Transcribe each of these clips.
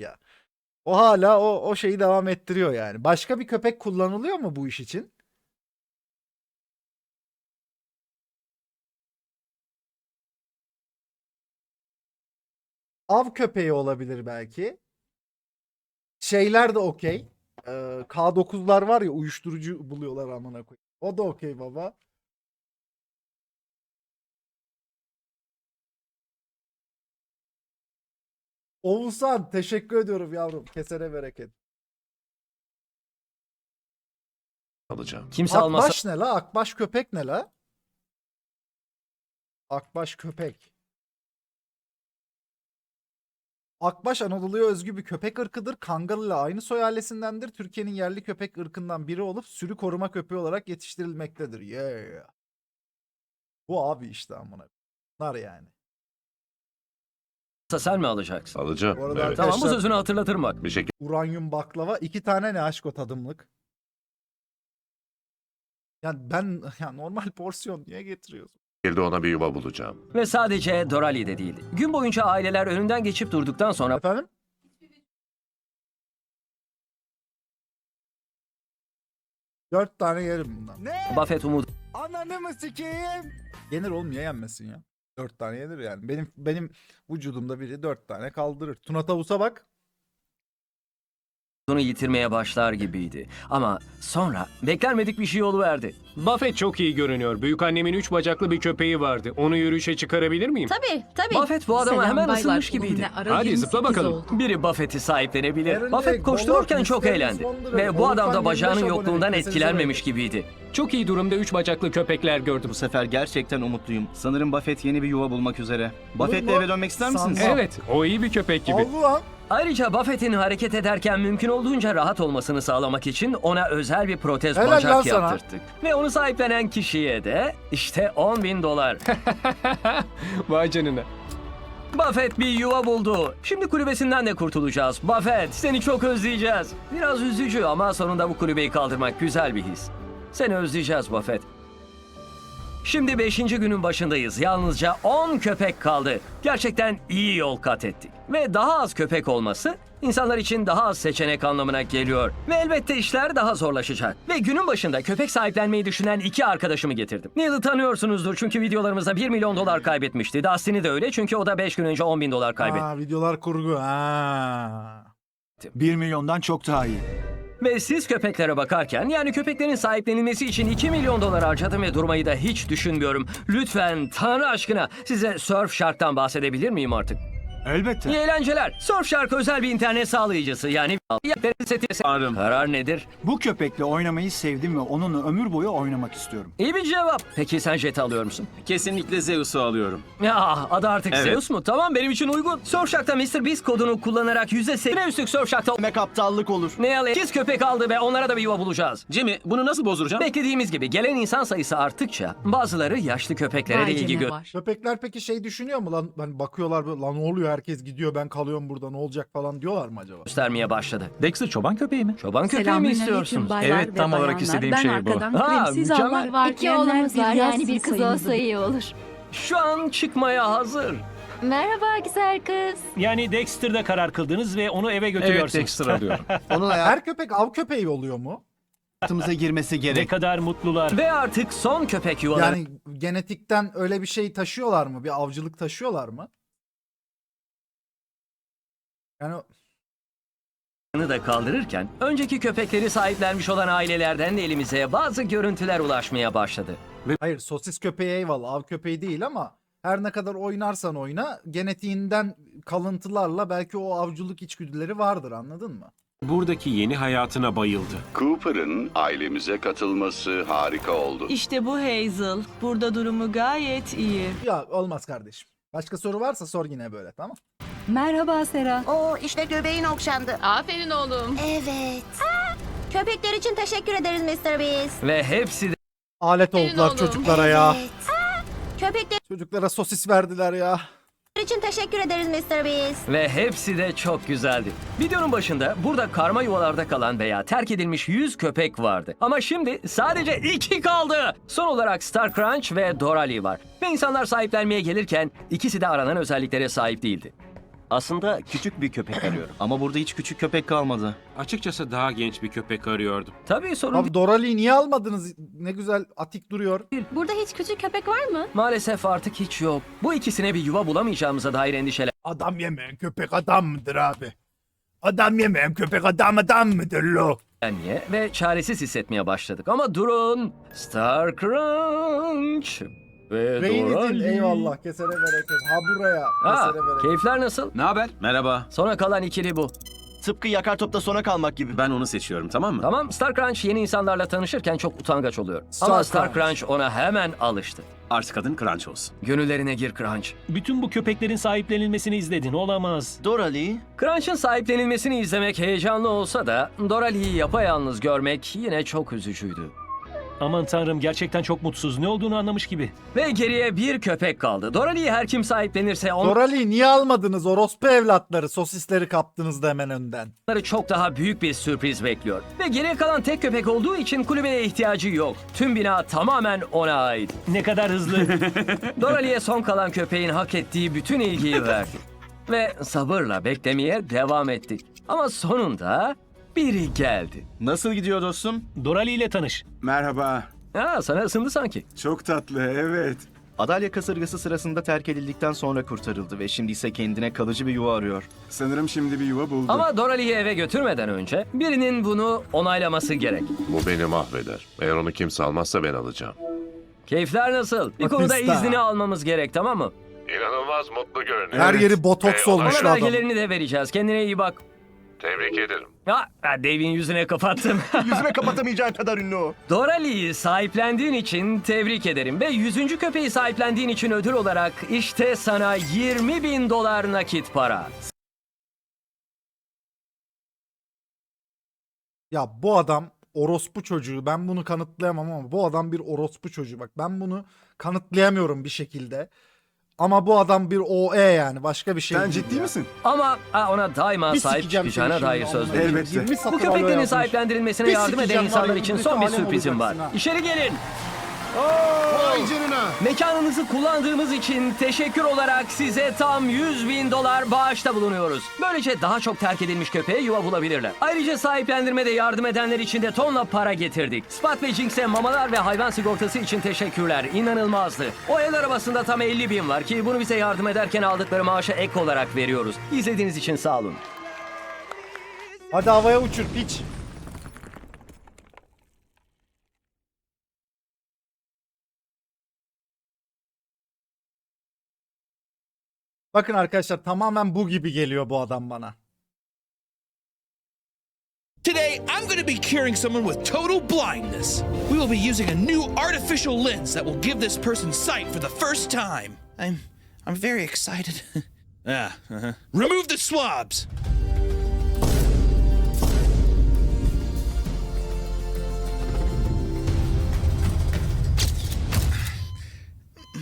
ya. O hala o, o şeyi devam ettiriyor yani. Başka bir köpek kullanılıyor mu bu iş için? Av köpeği olabilir belki. Şeyler de okey. Ee, K9'lar var ya uyuşturucu buluyorlar amına koyayım. O da okey baba. Oğuzhan teşekkür ediyorum yavrum. Kesene bereket. alacağım. Kimse almasa Akbaş ne la? Akbaş köpek ne la? Akbaş köpek. Akbaş Anadolu'ya özgü bir köpek ırkıdır. Kangal ile aynı soy ailesindendir. Türkiye'nin yerli köpek ırkından biri olup sürü koruma köpeği olarak yetiştirilmektedir. Yeah. Bu abi işte amına. Bunlar yani. Sen mi alacaksın? Alacağım. Bu arada Evet. Tamam bu Arkadaşlar- sözünü hatırlatırım bak. Bir şekilde Uranyum baklava. iki tane ne aşk o tadımlık. Yani ben ya normal porsiyon niye getiriyorsun? ona bir yuva bulacağım. Ve sadece Dorali'de değil. Gün boyunca aileler önünden geçip durduktan sonra Efendim? Dört tane yerim bundan. Ne? Buffett umut Ananı mı sikeyim? Yenir oğlum niye yenmesin ya? Dört tane yenir yani. Benim benim vücudumda biri dört tane kaldırır. Tuna tavusa bak. umudunu yitirmeye başlar gibiydi. Ama sonra beklenmedik bir şey oluverdi. Buffett çok iyi görünüyor. Büyükannemin üç bacaklı bir köpeği vardı. Onu yürüyüşe çıkarabilir miyim? Tabii tabii. Buffett bu adama Selam hemen baylar, ısınmış gibiydi. ara Hadi 28 zıpla bakalım. oldu. Biri Buffett'i sahiplenebilir. Buffett koştururken çok eğlendi. Ve bu adam da 25 bacağının yokluğundan etkilenmemiş gibiydi. Çok iyi durumda üç bacaklı köpekler gördüm. Bu sefer gerçekten umutluyum. Sanırım Buffett yeni bir yuva bulmak üzere. Buffett'le eve dönmek ister misiniz? Sanmam. Evet, o iyi bir köpek gibi. Allah. Ayrıca Buffett'in hareket ederken mümkün olduğunca rahat olmasını sağlamak için ona özel bir protez Helal lan bacak sana. yaptırttık. Ve onu sahiplenen kişiye de işte 10 bin dolar. Vay canına. Buffett bir yuva buldu. Şimdi kulübesinden de kurtulacağız. Buffett seni çok özleyeceğiz. Biraz üzücü ama sonunda bu kulübeyi kaldırmak güzel bir his. Seni özleyeceğiz Buffett. Şimdi 5. günün başındayız. Yalnızca 10 köpek kaldı. Gerçekten iyi yol kat ettik. Ve daha az köpek olması insanlar için daha az seçenek anlamına geliyor. Ve elbette işler daha zorlaşacak. Ve günün başında köpek sahiplenmeyi düşünen iki arkadaşımı getirdim. Neil'i tanıyorsunuzdur çünkü videolarımızda 1 milyon dolar kaybetmişti. Dustin'i de öyle çünkü o da 5 gün önce 10 bin dolar kaybetti. Aa, videolar kurgu. Ha. 1 milyondan çok daha iyi. Ve siz köpeklere bakarken yani köpeklerin sahiplenilmesi için 2 milyon dolar harcadım ve durmayı da hiç düşünmüyorum. Lütfen Tanrı aşkına size Surfshark'tan bahsedebilir miyim artık? Elbette. İyi eğlenceler. Surfshark özel bir internet sağlayıcısı yani seti. Karar nedir? Bu köpekle oynamayı sevdim ve onunla ömür boyu oynamak istiyorum. İyi bir cevap. Peki sen Jet'i alıyor musun? Kesinlikle Zeus'u alıyorum. Ya adı artık Evet. Zeus mu? Tamam benim için uygun. Surfshark'ta Mr. Beast kodunu kullanarak %8 üstlük Surfshark'ta Demek aptallık olur. ne alayım? İkiz köpek aldı ve onlara da bir yuva bulacağız. Jimmy bunu nasıl bozduracağım? Beklediğimiz gibi gelen insan sayısı arttıkça bazıları yaşlı köpeklere de Vay ilgi canına var. Köpekler peki şey düşünüyor mu lan? Hani bakıyorlar böyle lan ne oluyor herkes gidiyor ben kalıyorum burada ne olacak falan diyorlar mı acaba? göstermeye başladı. Dexter çoban köpeği mi? Çoban köpeği mi Selamünaleyküm istiyorsunuz? baylar Evet, ve tam olarak bayanlar. istediğim ben şey bu. arkadan Ha, kremsiz mükemmel. allar var. İki oğlumuz var yani bir kız olsa sayılır. iyi olur. Şu an çıkmaya hazır. Merhaba güzel kız. Yani Dexter'da karar kıldınız ve onu eve götürüyorsunuz. Evet Dexter alıyorum. Onun Her köpek av köpeği oluyor mu? hayatımıza girmesi Ne gerek. kadar mutlular. Ve artık son köpek yuvaları Yani genetikten öyle bir şey taşıyorlar mı? Bir avcılık taşıyorlar mı? Yani da kaldırırken önceki köpekleri sahiplenmiş olan ailelerden de elimize bazı görüntüler ulaşmaya başladı. hayır sosis köpeği eyvallah av köpeği değil ama her ne kadar oynarsan oyna genetiğinden kalıntılarla belki o avcılık içgüdüleri vardır anladın mı? Buradaki yeni hayatına bayıldı. Cooper'ın ailemize katılması harika oldu. İşte bu Hazel. Burada durumu gayet iyi. Ya olmaz kardeşim. Başka soru varsa sor yine böyle tamam? Merhaba Sera. Oo işte göbeğin okşandı. Aferin oğlum. Evet. Köpekler için teşekkür ederiz Mr. Beast. Ve hepsi de Alet oldular çocuklara ya. Evet. Köpekler Çocuklara sosis verdiler ya. için teşekkür ederiz Mr. Beast. ve hepsi de çok güzeldi. Videonun başında burada karma yuvalarda kalan veya terk edilmiş 100 köpek vardı. Ama şimdi sadece 2 kaldı. Son olarak Star Crunch ve Doralie var. Ve insanlar sahiplenmeye gelirken ikisi de aranan özelliklere sahip değildi. Aslında küçük bir köpek arıyorum. Ama burada hiç küçük köpek kalmadı. Açıkçası daha genç bir köpek arıyordum. Tabii sorun Abi Dorali'yi niye almadınız? Ne güzel atik duruyor. Burada hiç küçük köpek var mı? Maalesef artık hiç yok. Bu ikisine bir yuva bulamayacağımıza dair endişeler Adam yemeyen köpek adam mıdır abi? Adam yemeyen köpek adam adam mıdır lo? niye ve çaresiz hissetmeye başladık. Ama durun. Star Crunch ve Dorali. eyvallah kesene bereket. Ha buraya Ha, kesene bereket. keyifler nasıl? Ne haber? Merhaba. Sona kalan ikili bu. Tıpkı yakar topta sona kalmak gibi. Ben onu seçiyorum tamam mı? Tamam Star Crunch yeni insanlarla tanışırken çok utangaç oluyor. Star Ama Star Crunch. Crunch ona hemen alıştı. Artık adın Crunch olsun. Gönüllerine gir Crunch. Bütün bu köpeklerin sahiplenilmesini izledin. Olamaz. Dorali. Crunch'ın sahiplenilmesini izlemek heyecanlı olsa da Dorali'yi yapayalnız görmek yine çok üzücüydü. Aman tanrım gerçekten çok mutsuz. Ne olduğunu anlamış gibi. Ve geriye bir köpek kaldı. Dorali'yi her kim sahiplenirse onları Dorali'yi niye almadınız? Orospu evlatları. Sosisleri kaptınız da hemen önden. çok daha büyük bir sürpriz bekliyor. Ve geriye kalan tek köpek olduğu için kulübeye ihtiyacı yok. Tüm bina tamamen ona ait. Ne kadar hızlı. Dorali'ye son kalan köpeğin hak ettiği bütün ilgiyi verdik. Ve sabırla beklemeye devam ettik. Ama sonunda biri geldi. Nasıl gidiyor dostum? Dorali ile tanış. Merhaba. Ha sana ısındı sanki. Çok tatlı evet. Adalya kasırgası sırasında terk edildikten sonra kurtarıldı ve şimdi ise kendine kalıcı bir yuva arıyor. Sanırım şimdi bir yuva buldu. Ama Dorali'yi eve götürmeden önce birinin bunu onaylaması gerek. Bu beni mahveder. Eğer onu kimse almazsa ben alacağım. Keyifler nasıl? Bir konuda iznini almamız gerek tamam mı? İnanılmaz mutlu görünüyor. Her yeri botoks Eyvallah. olmuş Ona adam. belgelerini de vereceğiz. Kendine iyi bak. Tebrik ederim. Ha, ha, Dave'in yüzüne kapattım. Yüzüme kapatamayacağın kadar ünlü o. Dorali'yi sahiplendiğin için tebrik ederim. Ve 100. köpeği sahiplendiğin için ödül olarak işte sana 20 bin dolar nakit para. Ya bu adam orospu çocuğu. Ben bunu kanıtlayamam ama bu adam bir orospu çocuğu. Bak ben bunu kanıtlayamıyorum bir şekilde. Ama bu adam bir OE yani başka bir şey Sen değil ciddi ya. misin? Ama ha, ona daima Bir sahip sikeceğim çıkacağına dair söz veriyorum. Elbette. 20 Bu köpeklerin sahiplendirilmesine Bir yardım eden sikeceğim var insanlar için son bir sürprizim var. olacaksın ha. İçeri gelin. Mekanınızı kullandığımız için teşekkür olarak size tam 100 bin dolar bağışta bulunuyoruz. Böylece daha çok terk edilmiş köpeğe yuva bulabilirler. Ayrıca sahiplendirmede yardım edenler için de tonla para getirdik. Spot ve Jinx'e mamalar ve hayvan sigortası için teşekkürler. İnanılmazdı. O el arabasında tam 50 bin var ki bunu bize yardım ederken aldıkları maaşa ek olarak veriyoruz. İzlediğiniz için sağ olun. Hadi havaya uçur piç. Bakın arkadaşlar tamamen bu gibi geliyor bu adam bana. Today, I'm going to be curing someone with total blindness. We will be using a new artificial lens that will give this person sight for the first time. I'm I'm very excited. ah, uh-huh. Remove the swabs.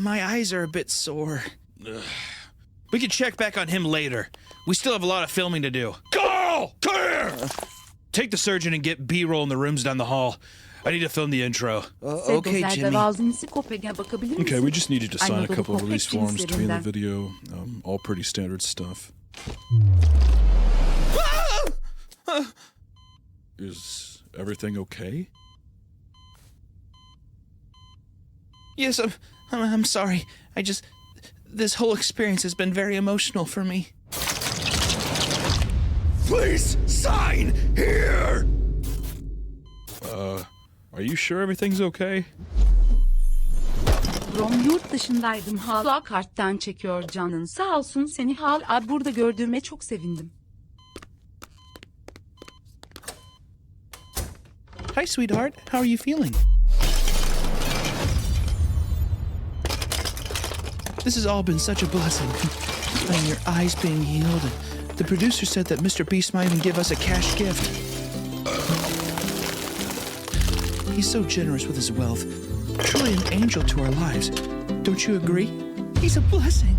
My eyes are a bit sore. Ugh. We can check back on him later. We still have a lot of filming to do. Carl, come here! Take the surgeon and get B-roll in the rooms down the hall. I need to film the intro. Uh, okay, Jimmy. Okay, we just needed to sign a couple of release forms to be in the video. Um, all pretty standard stuff. Is everything okay? Yes, I'm, I'm. I'm sorry. I just. This whole experience has been very emotional for me. Please sign here! Uh, are you sure everything's okay? Rom yurt dışındaydım. Hala karttan çekiyor canın. Sağ olsun seni hala burada gördüğüme çok sevindim. Hi, sweetheart. How are you feeling? This has all been such a blessing. And your eyes being healed. And the producer said that Mr. Beast might even give us a cash gift. He's so generous with his wealth. Truly an angel to our lives. Don't you agree? He's a blessing.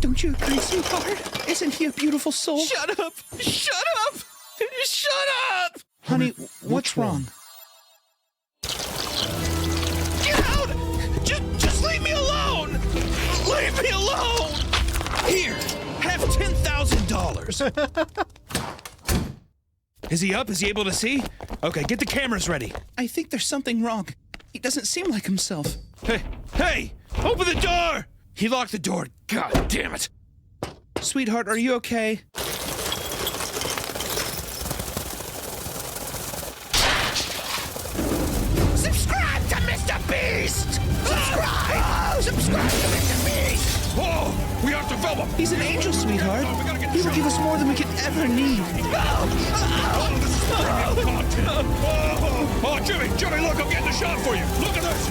Don't you agree, sweetheart? Isn't he a beautiful soul? Shut up! Shut up! Shut up! Honey, what's wrong? $1,000. Is he up? Is he able to see? Okay, get the cameras ready. I think there's something wrong. He doesn't seem like himself. Hey, hey! Open the door! He locked the door. God damn it. Sweetheart, are you okay? Subscribe to Mr. Beast! Subscribe! Oh! Subscribe to Mr. Beast! Whoa! We have to film him! He's an angel, sweetheart. He will give us more than we could ever need. Oh, this is premium content! Jimmy! Jimmy, look! I'm getting the shot for you! Look at this!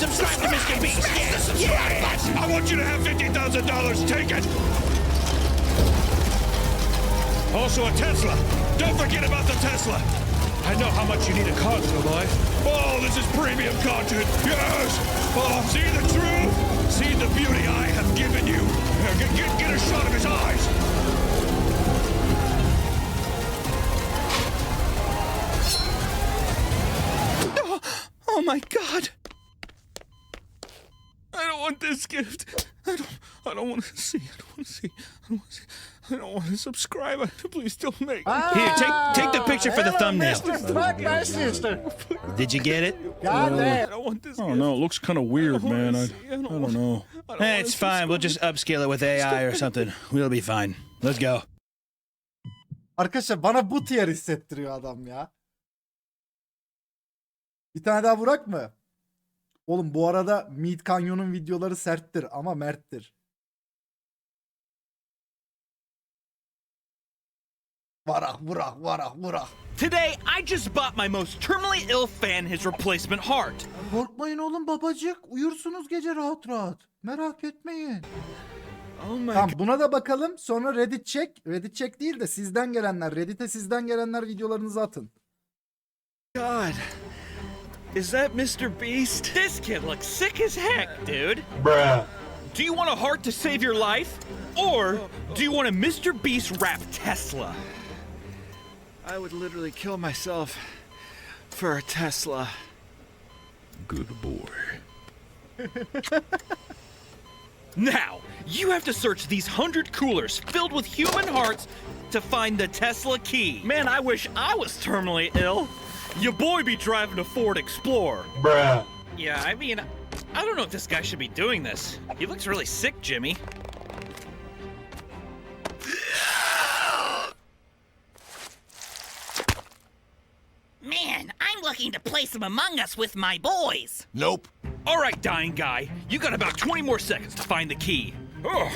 Subscribe to Mr. Beast! Smash the subscribe button! I want you to have $50,000. Take it! Also a Tesla. Don't forget about the Tesla. I know how much you need a car boy. Oh, this is premium content. Yes. Oh, see the truth. See the beauty I have given you. Here, Get, get, get a shot of his eyes. Oh, oh my God. I don't want this gift. I don't. I don't want to see. I don't want to see. I don't want to see. I don't want to subscribe. I, please don't make. Here, take take the picture for the thumbnail. Did you get it? God damn. I don't want this. I don't know. It looks kind of weird, man. I, I don't know. Hey, it's fine. We'll just upscale it with AI or something. We'll be fine. Let's go. Arkadaşlar bana bu tier hissettiriyor adam ya. Bir tane daha vurak mı? Oğlum bu arada Mid Canyon'un videoları serttir ama merttir. Varak vurak varak vurak. Today, I just bought my most terminally ill fan his replacement heart. Korkmayın oğlum babacık. Uyursunuz gece rahat rahat. Merak etmeyin. Oh my Tamam buna da bakalım. Sonra Reddit check. Reddit check değil de sizden gelenler. Reddit'e sizden gelenler videolarınızı atın. god. Is that Mr. Beast? This kid looks sick as heck, dude. Bruh. Do you want a heart to save your life? Or do you want a Mr. Beast wrap Tesla? I would literally kill myself for a Tesla. Good boy. Now, you have to search these hundred coolers filled with human hearts to find the Tesla key. Man, I wish I was terminally ill. Your boy be driving a Ford Explorer. Bruh. Yeah, I mean, I don't know if this guy should be doing this. He looks really sick, Jimmy. Play some Among Us with my boys. Nope. All right, dying guy, you got about 20 more seconds to find the key. Oh,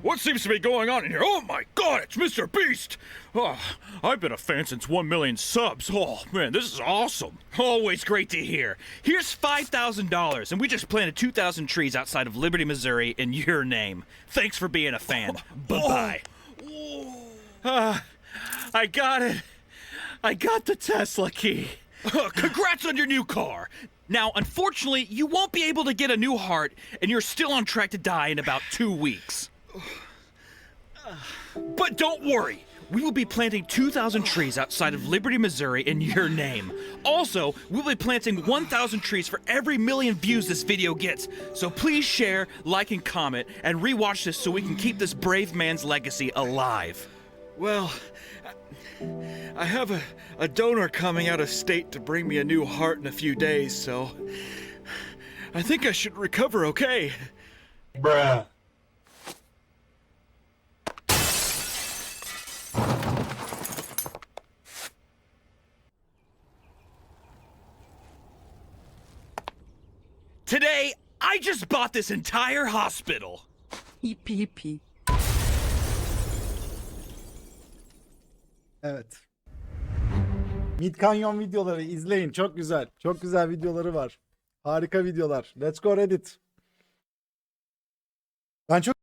what seems to be going on in here? Oh my god, it's Mr. Beast! Oh, I've been a fan since 1 million subs. Oh, man, this is awesome. Always great to hear. Here's $5,000, and we just planted 2,000 trees outside of Liberty, Missouri in your name. Thanks for being a fan. Bye bye. Ah, I got it. I got the Tesla key. Congrats on your new car. Now, unfortunately, you won't be able to get a new heart, and you're still on track to die in about two weeks. But don't worry. We will be planting 2,000 trees outside of Liberty, Missouri in your name. Also, we'll be planting 1,000 trees for every million views this video gets. So please share, like, and comment, and rewatch this so we can keep this brave man's legacy alive. Well, I have a, a donor coming out of state to bring me a new heart in a few days, so I think I should recover okay. Bruh. Today, I just bought this entire hospital. Hippi hippi. Evet. Mid Canyon videoları izleyin. Çok güzel. Çok güzel videoları var. Harika videolar. Let's go Reddit. Ben çok